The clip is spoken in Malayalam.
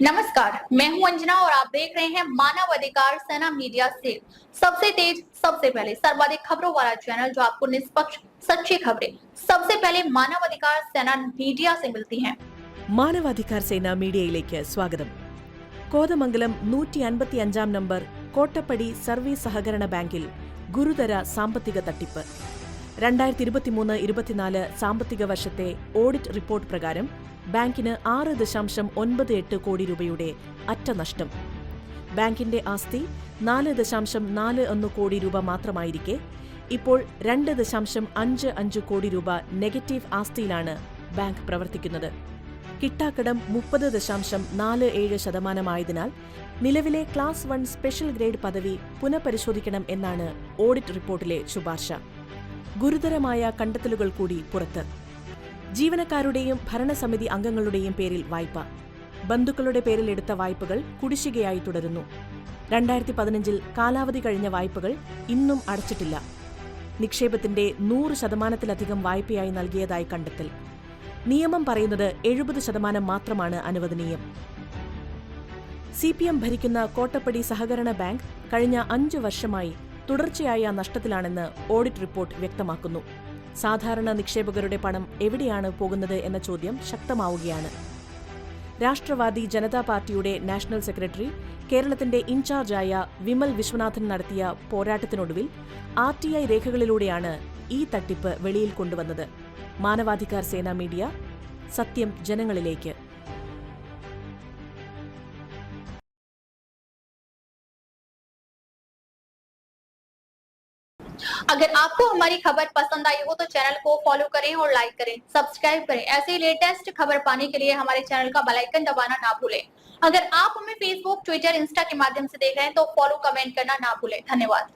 नमस्कार मैं हूं अंजना और आप देख रहे हैं मानव अधिकार सेना मीडिया से सबसे तेज सबसे पहले सर्वाधिक खबरों वाला चैनल जो आपको निष्पक्ष सच्ची खबरें सबसे पहले मानव अधिकार सेना मीडिया से मिलती हैं മാനവാധികാർ സേന മീഡിയയിലേക്ക് സ്വാഗതം കോതമംഗലം നൂറ്റി അൻപത്തി അഞ്ചാം നമ്പർ കോട്ടപ്പടി സർവീസ് സഹകരണ ബാങ്കിൽ ഗുരുതര സാമ്പത്തിക തട്ടിപ്പ് രണ്ടായിരത്തി ഇരുപത്തിമൂന്ന് ഇരുപത്തിനാല് സാമ്പത്തിക വർഷത്തെ ഓഡിറ്റ് റിപ്പോർട്ട് പ്രകാരം ബാങ്കിന് ആറ് ദശാംശം ഒൻപത് എട്ട് കോടി രൂപയുടെ അറ്റനഷ്ടം. ബാങ്കിന്റെ ആസ്തി നാല് ദശാംശം നാല് ഒന്ന് കോടി രൂപ മാത്രമായിരിക്കെ ഇപ്പോൾ രണ്ട് ദശാംശം അഞ്ച് അഞ്ച് കോടി രൂപ നെഗറ്റീവ് ആസ്തിയിലാണ് ബാങ്ക് പ്രവർത്തിക്കുന്നത്. കിട്ടാക്കടം മുപ്പത് ദശാംശം നാല് ഏഴ് ശതമാനമായതിനാൽ നിലവിലെ ക്ലാസ് വൺ സ്പെഷ്യൽ ഗ്രേഡ് പദവി പുനഃപരിശോധിക്കണം എന്നാണ് ഓഡിറ്റ് റിപ്പോർട്ടിലെ ശുപാർശ. ഗുരുതരമായ കണ്ടെത്തലുകൾ കൂടി പുറത്ത്. ജീവനക്കാരുടെയും ഭരണസമിതി അംഗങ്ങളുടെയും പേരിൽ വായ്പ. ബന്ധുക്കളുടെ പേരിൽ എടുത്ത വായ്പകൾ കുടിശ്ശികയായി തുടരുന്നു. രണ്ടായിരത്തി പതിനഞ്ചിൽ കാലാവധി കഴിഞ്ഞ വായ്പകൾ ഇന്നും അടച്ചിട്ടില്ല. നിക്ഷേപത്തിന്റെ നൂറ് ശതമാനത്തിലധികം വായ്പയായി നൽകിയതായി കണ്ടെത്തൽ. നിയമം പറയുന്നത് എഴുപത് ശതമാനം മാത്രമാണ് അനുവദനീയം. സി പി എം ഭരിക്കുന്ന കോട്ടപ്പടി സഹകരണ ബാങ്ക് കഴിഞ്ഞ അഞ്ചു വർഷമായി തുടർച്ചയായ നഷ്ടത്തിലാണെന്ന് ഓഡിറ്റ് റിപ്പോർട്ട് വ്യക്തമാക്കുന്നു. സാധാരണ നിക്ഷേപകരുടെ പണം എവിടെയാണ് പോകുന്നത് എന്ന ചോദ്യം ശക്തമാവുകയാണ്. രാഷ്ട്രവാദി ജനതാ പാർട്ടിയുടെ നാഷണൽ സെക്രട്ടറി കേരളത്തിന്റെ ഇൻചാർജായ വിമൽ വിശ്വനാഥൻ നടത്തിയ പോരാട്ടത്തിനൊടുവിൽ ആർ ടി ഐ രേഖകളിലൂടെയാണ് ഈ തട്ടിപ്പ് വെളിയിൽ കൊണ്ടുവന്നത്. മാനവാധികാർ സേനാ മീഡിയ സത്യം ജനങ്ങളിലേക്ക്. अगर आपको हमारी खबर पसंद आई हो तो चैनल को फॉलो करें और लाइक करें, सब्सक्राइब करें। ऐसे ही लेटेस्ट खबर पाने के लिए हमारे चैनल का बेल आइकन दबाना ना भूलें। अगर आप हमें फेसबुक ट्विटर इंस्टा के माध्यम से देख रहे हैं तो फॉलो, कमेंट करना ना भूलें। धन्यवाद।